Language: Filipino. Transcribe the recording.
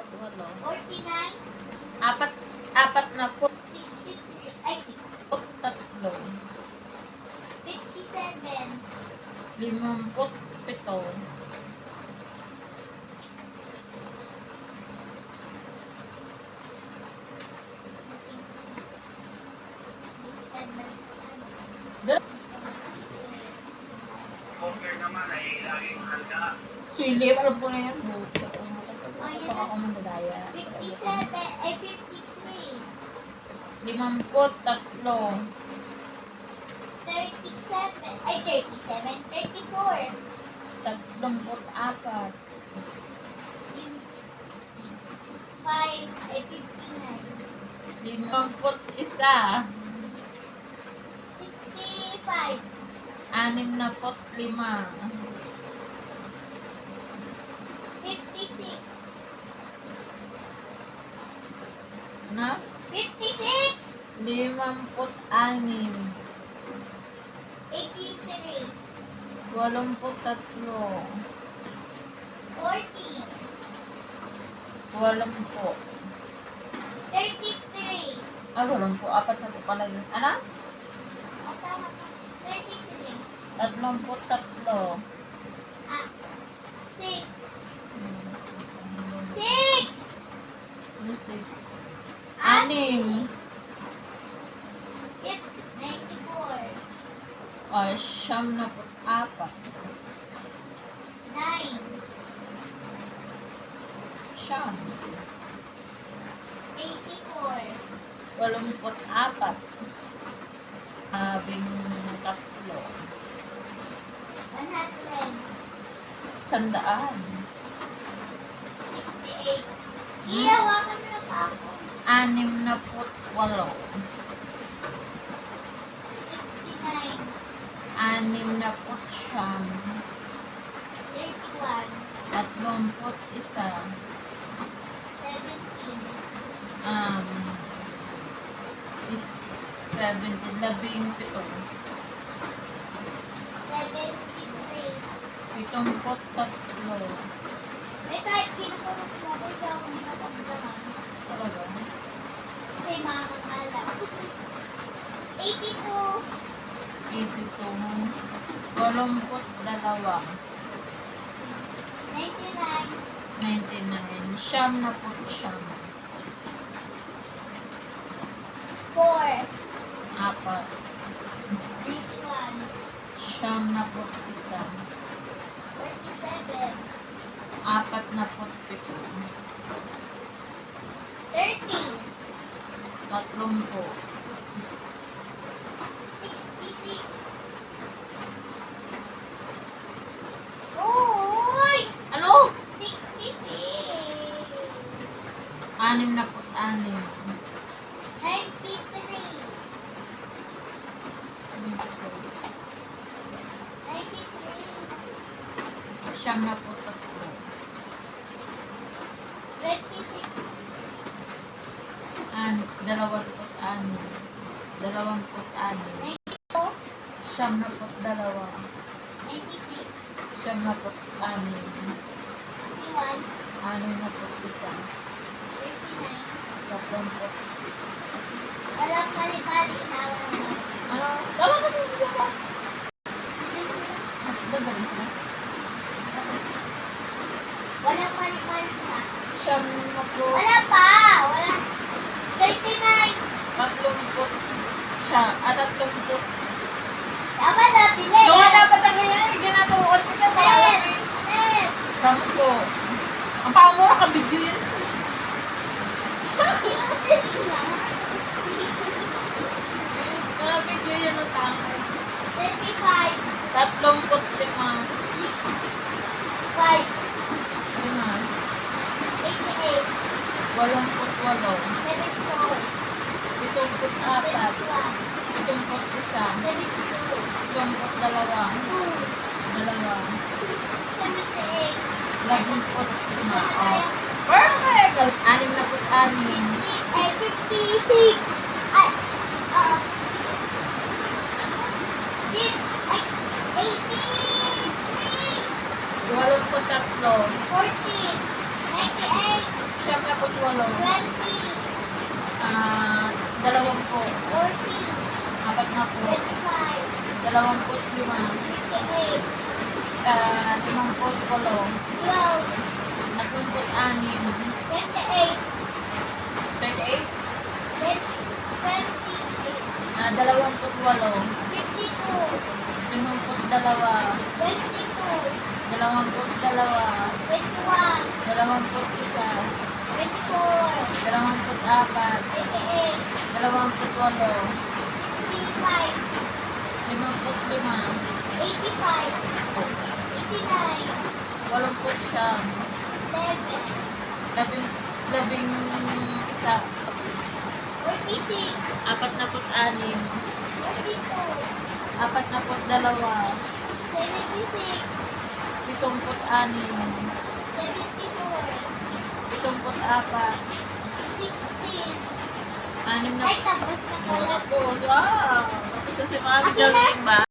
apat, walo. 49, Apat, apat na po, 63, ay, tatlo. 57, Limamput, pito. Offer naman ay laging handa. Sili, alam po na yan. Baka ako mandadaya. 57, ay 53, Limamput, tatlo. 37, ay 37, 34, Tatlumput, apat. 5, ay 59, Limamput, isa. 65, Anim na pot, lima. 56, Na? 56, Limamput, anim. 83, Walumput, tatlo. 40, Walumpu. 33, Ah, walumpu. Apat na po pala yun. Ano? tama ko, 33, Tatlumput, tatlo. ah, 6, Hmm. 6, Ano six? Anim. 94, O, siyam na po, apat. 9, Siyam. 84, Walumput, apat. Abing tatlo. 100, Sandaan. 68. Iyawakan mo na pa ako. Anim na po, walo. 69, Anim na po, siyam. 31, Tatlumput, isa. 17, Um, is 70, labing pito. 73. Pitumput, tatlo. May kahit pinukulong Kasi mga kakala. 82, 82. Walumput, dalawa. 99, 99. Siyam na po, siyam. 4, Apat. 91, Siyam na po, isa. 47, Apat na po, pito. 30, Tatlong po. 66. Uy! Ano? 66. Anim na po, anim. 93. 93. Siyam na po, tatlo. 26. An, dalawang po, anim. Dalawang po, anim. 94. Siyam na po, dalawa. 96. Siyam na po, anim. 61. Anim na po, isa. 39. Tatlong po. Walang Mga video yan ang tama. 35. Tatlong pot si ma. 5. 88. Walong pot walong. 74. Pitong pot apat. Pitong pot isa. 72. Pitong episode, anim na put anim. Ay, 56! Ay, uh, 6, ay, 40! 98! Siyam na put 20! Ah, dalawang po. 40! Apat na po. 25! Ah, limang put 12! Anim. Twenty-eight. 38. Twenty. Twenty-eight. Ah, dalawamput walo. Fifty-two. Limamput dalawa. Twenty-two. Eighty-five. Eighty-nine. Siyam. Eleven. Labing, labing isa. Apat na put anim. Apat na put dalawa. Pitong put anim. Pitong put apat. Anim na Ay, tapos na pala. Tapos, wow! Tapos na si Mami. Jolene ba?